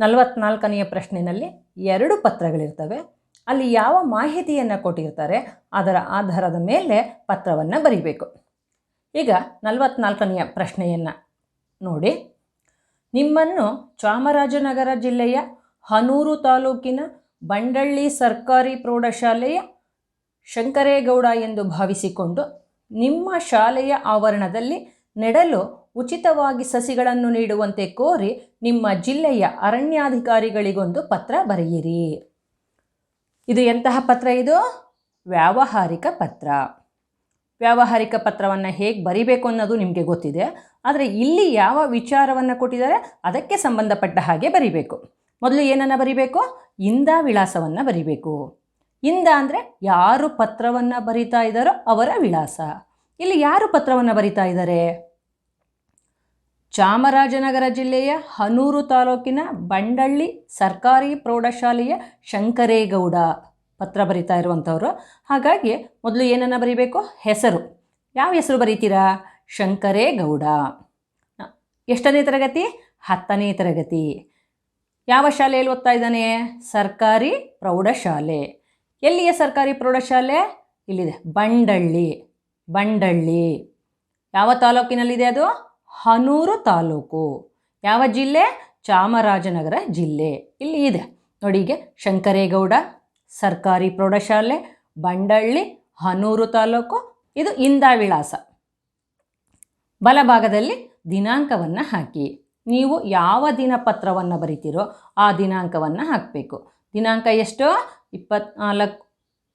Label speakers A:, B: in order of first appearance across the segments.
A: ನಲವತ್ನಾಲ್ಕನೆಯ ಪ್ರಶ್ನೆಯಲ್ಲಿ ಎರಡು ಪತ್ರಗಳಿರ್ತವೆ. ಅಲ್ಲಿ ಯಾವ ಮಾಹಿತಿಯನ್ನು ಕೊಟ್ಟಿರ್ತಾರೆ, ಅದರ ಆಧಾರದ ಮೇಲೆ ಪತ್ರವನ್ನು ಬರೀಬೇಕು. ಈಗ ನಲವತ್ನಾಲ್ಕನೆಯ ಪ್ರಶ್ನೆಯನ್ನು ನೋಡಿ. ನಿಮ್ಮನ್ನು ಚಾಮರಾಜನಗರ ಜಿಲ್ಲೆಯ ಹನೂರು ತಾಲೂಕಿನ ಬಂಡಳ್ಳಿ ಸರ್ಕಾರಿ ಪ್ರೌಢಶಾಲೆಯ ಶಂಕರೇಗೌಡ ಎಂದು ಭಾವಿಸಿಕೊಂಡು ನಿಮ್ಮ ಶಾಲೆಯ ಆವರಣದಲ್ಲಿ ನೆಡಲು ಉಚಿತವಾಗಿ ಸಸಿಗಳನ್ನು ನೀಡುವಂತೆ ಕೋರಿ ನಿಮ್ಮ ಜಿಲ್ಲೆಯ ಅರಣ್ಯಾಧಿಕಾರಿಗಳಿಗೊಂದು ಪತ್ರ ಬರೆಯಿರಿ. ಇದು ಎಂತಹ ಪತ್ರ ಇದು? ವ್ಯಾವಹಾರಿಕ ಪತ್ರ. ವ್ಯಾವಹಾರಿಕ ಪತ್ರವನ್ನು ಹೇಗೆ ಬರಿಬೇಕು ಅನ್ನೋದು ನಿಮಗೆ ಗೊತ್ತಿದೆ. ಆದರೆ ಇಲ್ಲಿ ಯಾವ ವಿಚಾರವನ್ನು ಕೊಟ್ಟಿದ್ದಾರೆ ಅದಕ್ಕೆ ಸಂಬಂಧಪಟ್ಟ ಹಾಗೆ ಬರಿಬೇಕು. ಮೊದಲು ಏನನ್ನು ಬರಿಬೇಕು? ಇಂದ ವಿಳಾಸವನ್ನು ಬರಿಬೇಕು. ಇಂದ ಅಂದರೆ ಯಾರು ಪತ್ರವನ್ನು ಬರಿತಾ ಇದ್ದಾರೋ ಅವರ ವಿಳಾಸ. ಇಲ್ಲಿ ಯಾರು ಪತ್ರವನ್ನು ಬರಿತಾ ಇದ್ದಾರೆ? ಚಾಮರಾಜನಗರ ಜಿಲ್ಲೆಯ ಹನೂರು ತಾಲೂಕಿನ ಬಂಡಳ್ಳಿ ಸರ್ಕಾರಿ ಪ್ರೌಢಶಾಲೆಯ ಶಂಕರೇಗೌಡ ಪತ್ರ ಬರಿತಾ ಇರುವಂಥವರು. ಹಾಗಾಗಿ ಮೊದಲು ಏನನ್ನು ಬರೀಬೇಕು? ಹೆಸರು. ಯಾವ ಹೆಸರು ಬರೀತೀರಾ? ಶಂಕರೇಗೌಡ. ಎಷ್ಟನೇ ತರಗತಿ? ಹತ್ತನೇ ತರಗತಿ. ಯಾವ ಶಾಲೆಯಲ್ಲಿ ಓದ್ತಾ ಇದ್ದಾನೆ? ಸರ್ಕಾರಿ ಪ್ರೌಢಶಾಲೆ. ಎಲ್ಲಿಯ ಸರ್ಕಾರಿ ಪ್ರೌಢಶಾಲೆ? ಇಲ್ಲಿದೆ, ಬಂಡಳ್ಳಿ. ಬಂಡಳ್ಳಿ. ಯಾವ ತಾಲೂಕಿನಲ್ಲಿದೆ ಅದು? ಹನೂರು ತಾಲೂಕು. ಯಾವ ಜಿಲ್ಲೆ? ಚಾಮರಾಜನಗರ ಜಿಲ್ಲೆ. ಇಲ್ಲಿ ಇದೆ. ನೋಡಿ ಹೀಗೆ ಶಂಕರೇಗೌಡ, ಸರ್ಕಾರಿ ಪ್ರೌಢಶಾಲೆ, ಬಂಡಳ್ಳಿ, ಹನೂರು ತಾಲೂಕು. ಇದು ಇಂದ ವಿಳಾಸ ಬಲಭಾಗದಲ್ಲಿ ದಿನಾಂಕವನ್ನು ಹಾಕಿ. ನೀವು ಯಾವ ದಿನಪತ್ರವನ್ನು ಬರಿತೀರೋ ಆ ದಿನಾಂಕವನ್ನು ಹಾಕಬೇಕು. ದಿನಾಂಕ ಎಷ್ಟು? ಇಪ್ಪತ್ನಾಲ್ಕು.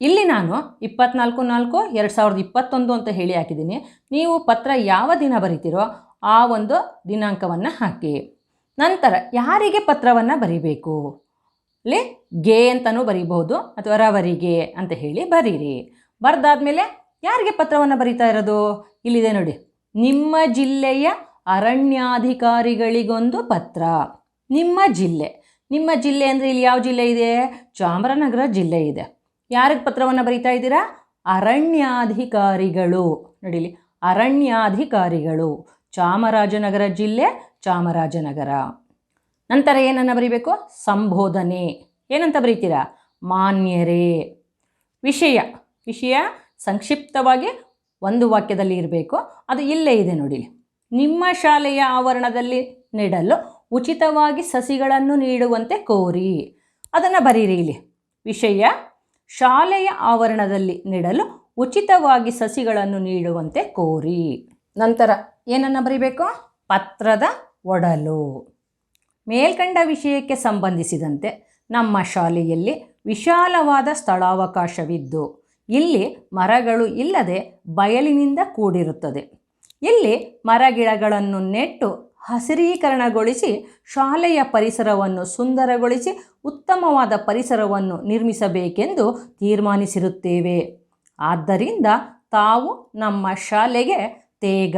A: ಇಲ್ಲಿ ನಾನು ಇಪ್ಪತ್ನಾಲ್ಕು ನಾಲ್ಕು, ಎರಡು ಸಾವಿರದ ಇಪ್ಪತ್ತೊಂದು ಅಂತ ಹೇಳಿ ಹಾಕಿದ್ದೀನಿ. ನೀವು ಪತ್ರ ಯಾವ ದಿನ ಬರಿತೀರೋ ಆ ಒಂದು ದಿನಾಂಕವನ್ನು ಹಾಕಿ. ನಂತರ ಯಾರಿಗೆ ಪತ್ರವನ್ನು ಬರೀಬೇಕು? ಅಲ್ಲಿ ಗೆ ಅಂತಲೂ ಬರಿಬಹುದು ಅಥವಾ ರವರಿಗೆ ಅಂತ ಹೇಳಿ ಬರೀರಿ. ಬರೆದಾದ್ಮೇಲೆ ಯಾರಿಗೆ ಪತ್ರವನ್ನು ಬರಿತಾ ಇರೋದು? ಇಲ್ಲಿದೆ ನೋಡಿ. ನಿಮ್ಮ ಜಿಲ್ಲೆಯ ಅರಣ್ಯಾಧಿಕಾರಿಗಳಿಗೊಂದು ಪತ್ರ. ನಿಮ್ಮ ಜಿಲ್ಲೆ. ನಿಮ್ಮ ಜಿಲ್ಲೆ ಅಂದರೆ ಇಲ್ಲಿ ಯಾವ ಜಿಲ್ಲೆ ಇದೆ? ಚಾಮರಾಜನಗರ ಜಿಲ್ಲೆ ಇದೆ. ಯಾರಿಗೆ ಪತ್ರವನ್ನು ಬರಿತಾ ಇದ್ದೀರಾ? ಅರಣ್ಯಾಧಿಕಾರಿಗಳು. ನೋಡಿಲಿ ಅರಣ್ಯಾಧಿಕಾರಿಗಳು. ಚಾಮರಾಜನಗರ ಜಿಲ್ಲೆ ಚಾಮರಾಜನಗರ. ನಂತರ ಏನನ್ನು ಬರೀಬೇಕು? ಸಂಬೋಧನೆ. ಏನಂತ ಬರೀತೀರಾ? ಮಾನ್ಯರೇ. ವಿಷಯ. ವಿಷಯ ಸಂಕ್ಷಿಪ್ತವಾಗಿ ಒಂದು ವಾಕ್ಯದಲ್ಲಿ ಇರಬೇಕು. ಅದು ಇಲ್ಲೇ ಇದೆ ನೋಡಿ. ನಿಮ್ಮ ಶಾಲೆಯ ಆವರಣದಲ್ಲಿ ನೆಡಲು ಉಚಿತವಾಗಿ ಸಸಿಗಳನ್ನು ನೀಡುವಂತೆ ಕೋರಿ. ಅದನ್ನು ಬರೀರಿ ಇಲ್ಲಿ. ವಿಷಯ ಶಾಲೆಯ ಆವರಣದಲ್ಲಿ ನೆಡಲು ಉಚಿತವಾಗಿ ಸಸಿಗಳನ್ನು ನೀಡುವಂತೆ ಕೋರಿ. ನಂತರ ಏನನ್ನು ಬರೀಬೇಕು? ಪತ್ರದ ಒಡಲು. ಮೇಲ್ಕಂಡ ವಿಷಯಕ್ಕೆ ಸಂಬಂಧಿಸಿದಂತೆ ನಮ್ಮ ಶಾಲೆಯಲ್ಲಿ ವಿಶಾಲವಾದ ಸ್ಥಳಾವಕಾಶವಿದ್ದು, ಇಲ್ಲಿ ಮರಗಳು ಇಲ್ಲದೆ ಬಯಲಿನಿಂದ ಕೂಡಿರುತ್ತದೆ. ಇಲ್ಲಿ ಮರಗಿಡಗಳನ್ನು ನೆಟ್ಟು ಹಸಿರೀಕರಣಗೊಳಿಸಿ ಶಾಲೆಯ ಪರಿಸರವನ್ನು ಸುಂದರಗೊಳಿಸಿ ಉತ್ತಮವಾದ ಪರಿಸರವನ್ನು ನಿರ್ಮಿಸಬೇಕೆಂದು ತೀರ್ಮಾನಿಸಿರುತ್ತೇವೆ. ಆದ್ದರಿಂದ ತಾವು ನಮ್ಮ ಶಾಲೆಗೆ ತೇಗ,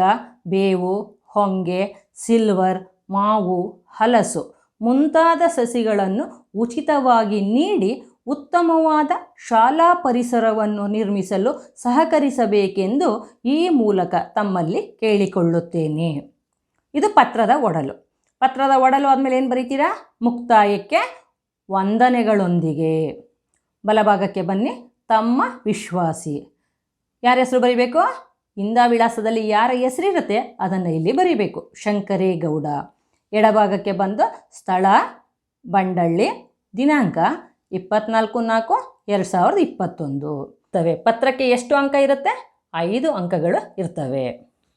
A: ಬೇವು, ಹೊಂಗೆ, ಸಿಲ್ವರ್, ಮಾವು, ಹಲಸು ಮುಂತಾದ ಸಸಿಗಳನ್ನು ಉಚಿತವಾಗಿ ನೀಡಿ ಉತ್ತಮವಾದ ಶಾಲಾ ಪರಿಸರವನ್ನು ನಿರ್ಮಿಸಲು ಸಹಕರಿಸಬೇಕೆಂದು ಈ ಮೂಲಕ ತಮ್ಮಲ್ಲಿ ಕೇಳಿಕೊಳ್ಳುತ್ತೇನೆ. ಇದು ಪತ್ರದ ಒಡಲು. ಪತ್ರದ ಒಡಲು ಆದಮೇಲೆ ಏನು ಬರೀತೀರಾ? ಮುಕ್ತಾಯಕ್ಕೆ ವಂದನೆಗಳೊಂದಿಗೆ. ಬಲಭಾಗಕ್ಕೆ ಬನ್ನಿ. ತಮ್ಮ ವಿಶ್ವಾಸಿ. ಯಾರ ಹೆಸರು ಬರಿಬೇಕು? ಇಂದ ವಿಳಾಸದಲ್ಲಿ ಯಾರ ಹೆಸರಿರುತ್ತೆ ಅದನ್ನು ಇಲ್ಲಿ ಬರೀಬೇಕು. ಶಂಕರೇಗೌಡ. ಎಡಭಾಗಕ್ಕೆ ಬಂದು ಸ್ಥಳ, ಬಂಡಳ್ಳಿ, ದಿನಾಂಕ ಇಪ್ಪತ್ನಾಲ್ಕು ನಾಲ್ಕು ಎರಡು ಸಾವಿರದ ಇಪ್ಪತ್ತೊಂದು. ಇರ್ತವೆ. ಪತ್ರಕ್ಕೆ ಎಷ್ಟು ಅಂಕ ಇರುತ್ತೆ? ಐದು ಅಂಕಗಳು ಇರ್ತವೆ.